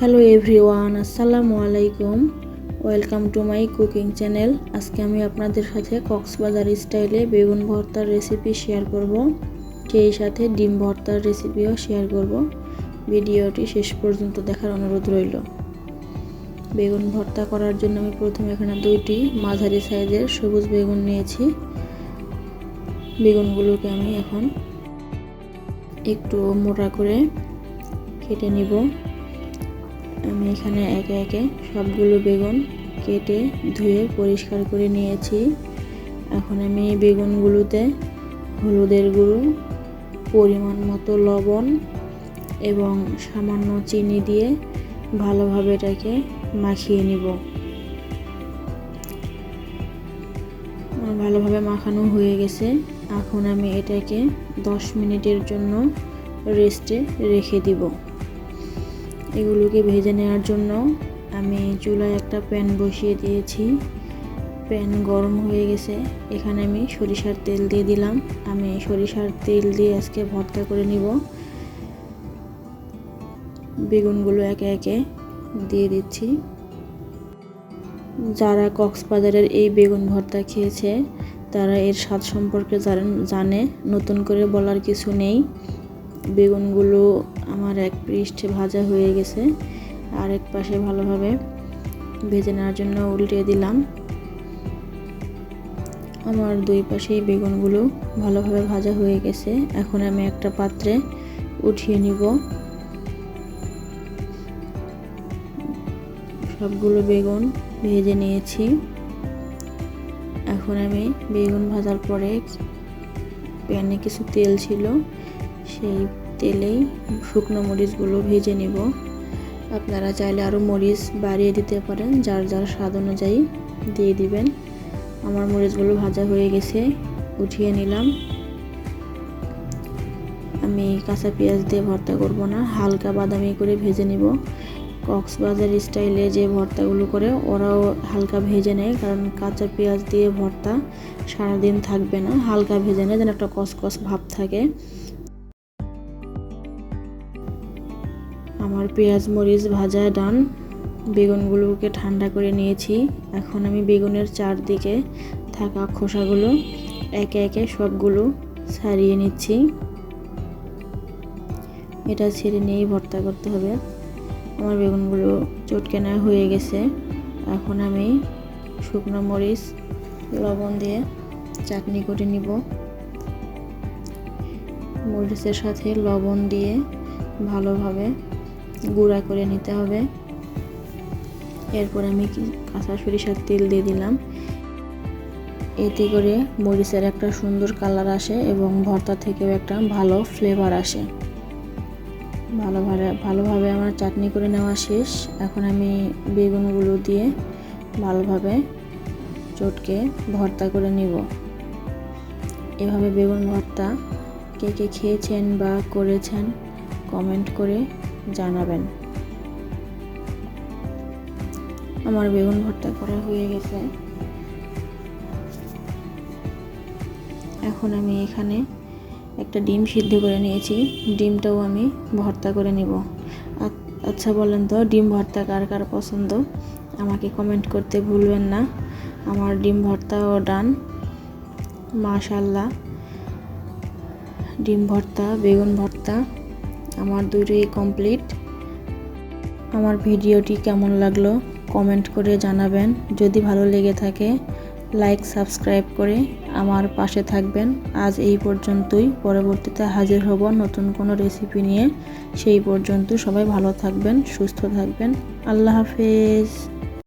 Hello everyone আসসালামু আলাইকুম welcome to my cooking channel আজকে আমি আপনাদের সাথে কক্সবাজার স্টাইলে বেগুন ভর্তার রেসিপি শেয়ার করব। সেই সাথে ডিম ভর্তার রেসিপিও শেয়ার করব। ভিডিওটি শেষ পর্যন্ত দেখার অনুরোধ রইল। বেগুন ভর্তা করার জন্য আমি প্রথমে এখানে দুইটি মাঝারি সাইজের সবুজ বেগুন নিয়েছি। বেগুনগুলোকে আমি এখন একটু মোটা করে কেটে নিব। আমি এখানে একে একে সবগুলো বেগুন কেটে ধুয়ে পরিষ্কার করে নিয়েছি। এখন আমি এই বেগুনগুলোতে হলুদের গুঁড়ো, পরিমাণ মতো লবণ এবং সামান্য চিনি দিয়ে ভালোভাবে এটাকে মাখিয়ে নিব। ভালোভাবে মাখানো হয়ে গেছে। এখন আমি এটাকে দশ মিনিটের জন্য রেস্টে রেখে দিব। এগুলোকে ভেজে নেওয়ার জন্য আমি চুলায় একটা প্যান বসিয়ে দিয়েছি। প্যান গরম হয়ে গেছে। এখানে আমি সরিষার তেল দিয়ে দিলাম। আমি সরিষার তেল দিয়ে আজকে ভর্তা করে নিব। বেগুনগুলো একে একে দিয়ে দিচ্ছি। যারা কক্সবাজারের এই বেগুন ভর্তা খেয়েছে, তারা এর স্বাদ সম্পর্কে জানে। নতুন করে বলার কিছু নেই। বেগুনগুলো আমার এক পৃষ্ঠে ভাজা হয়ে গেছে, আর এক পাশে ভালোভাবে ভেজে নেওয়ার জন্য উল্টে দিলাম। আমার দুই পাশেই বেগুনগুলো ভালোভাবে ভাজা হয়ে গেছে। এখন আমি একটা পাত্রে উঠিয়ে নিব। সবগুলো বেগুন ভেজে নিয়েছি। এখন আমি বেগুন ভাজার পরে প্যানে কিছু তেল ছিল সেই তেলেই শুকনো মরিচগুলো ভেজে নেব। আপনারা চাইলে আরও মরিচ বাড়িয়ে দিতে পারেন, যার যার স্বাদ অনুযায়ী দিয়ে দিবেন। আমার মরিচগুলো ভাজা হয়ে গেছে, উঠিয়ে নিলাম। আমি কাঁচা পেঁয়াজ দিয়ে ভর্তা করব না, হালকা বাদামি করে ভেজে নিব। কক্সবাজার স্টাইলে যে ভর্তাগুলো করে, ওরাও হালকা ভেজে নেয়, কারণ কাঁচা পেঁয়াজ দিয়ে ভর্তা সারাদিন থাকবে না। হালকা ভেজে নেয়, যেন একটা কসকস ভাব থাকে। আমার পেঁয়াজ, মরিচ ভাজা, ডান বেগুনগুলোকে ঠান্ডা করে নিয়েছি। এখন আমি বেগুনের চারদিকে থাকা খোসাগুলো একে একে সবগুলো ছাড়িয়ে নিচ্ছি। এটা ছেড়ে নিয়েই ভর্তা করতে হবে। আমার বেগুনগুলো চটকে নেওয়া হয়ে গেছে। এখন আমি শুকনো মরিচ, লবণ দিয়ে চাটনি করে নিব। মরিচের সাথে লবণ দিয়ে ভালোভাবে গুঁড়া করে নিতে হবে। এরপর আমি কাঁচা সরিষার তেল দিয়ে দিলাম। এতে করে মরিচের একটা সুন্দর কালার আসে এবং ভর্তা থেকেও একটা ভালো ফ্লেভার আসে। ভালোভাবে ভালোভাবে আমার চাটনি করে নেওয়া শেষ। এখন আমি বেগুনগুলো দিয়ে ভালোভাবে চটকে ভর্তা করে নিব। এভাবে বেগুন ভর্তা কে কে খেয়েছেন বা করেছেন কমেন্ট করে জানাবেন। আমার বেগুন ভর্তা করা হয়ে গেছে। এখন আমি এখানে একটা ডিম সিদ্ধ করে নিয়েছি। ডিমটাও আমি ভর্তা করে নিব। আচ্ছা বলেন তো, ডিম ভর্তা কার কার পছন্দ? আমাকে কমেন্ট করতে ভুলবেন না। আমার ডিম ভর্তা ও ডান। মাশাল্লাহ ডিম ভর্তা, বেগুন ভর্তা। আমার দুটোই কমপ্লিট আমার ভিডিওটি কেমন লাগল কমেন্ট করে জানাবেন। যদি ভালো লেগে থাকে লাইক সাবস্ক্রাইব করে আমার পাশে থাকবেন। আজ এই পর্যন্তই। পরবর্তীতে হাজির হব নতুন কোনো রেসিপি নিয়ে। সেই পর্যন্ত সবাই ভালো থাকবেন, সুস্থ থাকবেন। আল্লাহ হাফেজ।